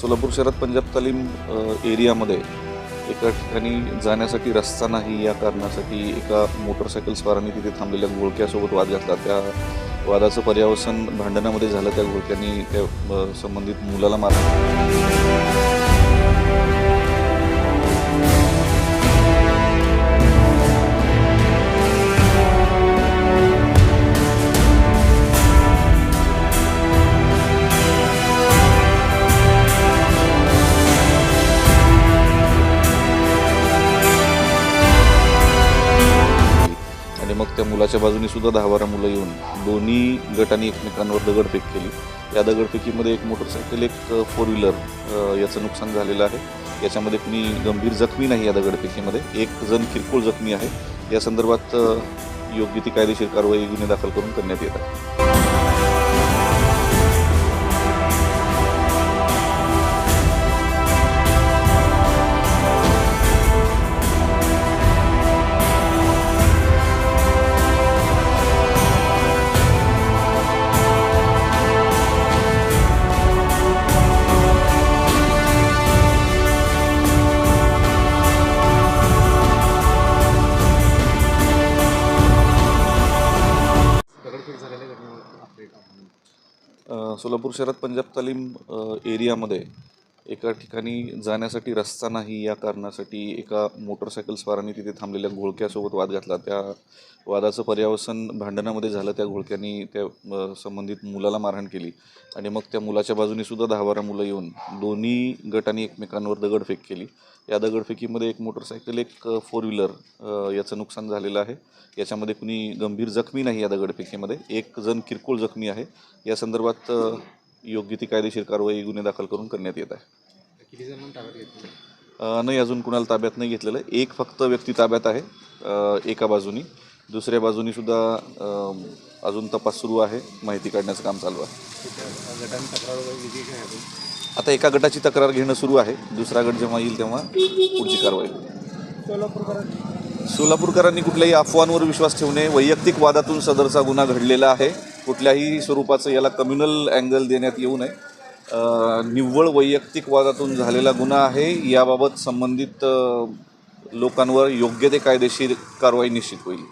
सोलापूर शहरात पंजाब तालीम एरियामध्ये एका ठिकाणी जाण्यासाठी रस्ता नाही या कारणासाठी एका मोटरसायकलस्वारांनी तिथे थांबलेल्या घोळक्यासोबत वाद घातला. त्या वादाचं पर्यावसन भांडणामध्ये झालं त्या घोळक्यांनी त्या संबंधित मुलाला मारलं. आणि मग त्या मुलाच्या बाजूने सुद्धा दहा बारा मुलं येऊन दोन्ही गटांनी एकमेकांवर दगडफेक केली. या दगडफेकीमध्ये एक मोटरसायकल एक फोर व्हीलर याचं नुकसान झालेलं आहे. याच्यामध्ये कुणी गंभीर जखमी नाही या दगडफेकीमध्ये. एक जण किरकोळ जखमी आहे. या संदर्भात योग्य ती कायदेशीर कारवाई गुन्हे दाखल करून करण्यात येत आहे. सोलापूर शहरात पंजाब तालीम एरियामध्ये एका ठिकाणी जाण्यासाठी रस्ता नाही या कारणासाठी एका मोटरसायकल स्वारांनी तिथे थांबलेल्या घोळक्यासोबत वाद घातला. त्या वादाचं पर्यावसन भांडणामध्ये झालं त्या घोळक्यानी त्या संबंधित मुलाला मारहाण केली. आणि मग त्या मुलाच्या बाजूने सुद्धा दहा बारा मुलं येऊन दोन्ही गटांनी एकमेकांवर दगडफेक केली. या दगडफेकीमध्ये एक मोटरसायकल एक फोर व्हीलर याचं नुकसान झालेलं आहे. याच्यामध्ये कुणी गंभीर जखमी नाही या दगडफेकीमध्ये. एक जण किरकोळ जखमी आहे. या संदर्भात योग्य ती कायदेशीर कारवाई गुन्हे दाखल करून करण्यात येत आहे. किती जणांना ताब्यात घेतलं अ, नाही अजून कुणाला ताब्यात नाही घेतलेलं. एक फक्त व्यक्ती ताब्यात आहे एका बाजूनी. दुसऱ्या बाजूनी सुद्धा अजून तपास सुरू आहे माहिती काढण्याचं काम चालू आहे. आता एका गटाची तक्रार घेणं सुरू आहे. दुसरा गट जेव्हा येईल तेव्हा पुढची कारवाई. सोलापूरकरांनी कुठल्याही अफवांवर विश्वास ठेवणे वैयक्तिक वादातून सदरचा गुन्हा घडलेला आहे. कुठल्याही स्वरूपाचं याला कम्युनल अँगल देण्यात येऊ नये. निव्वळ वैयक्तिक वादातून झालेला गुन्हा आहे याबाबत संबंधित लोकांवर योग्य ते कायदेशीर कारवाई निश्चित होईल.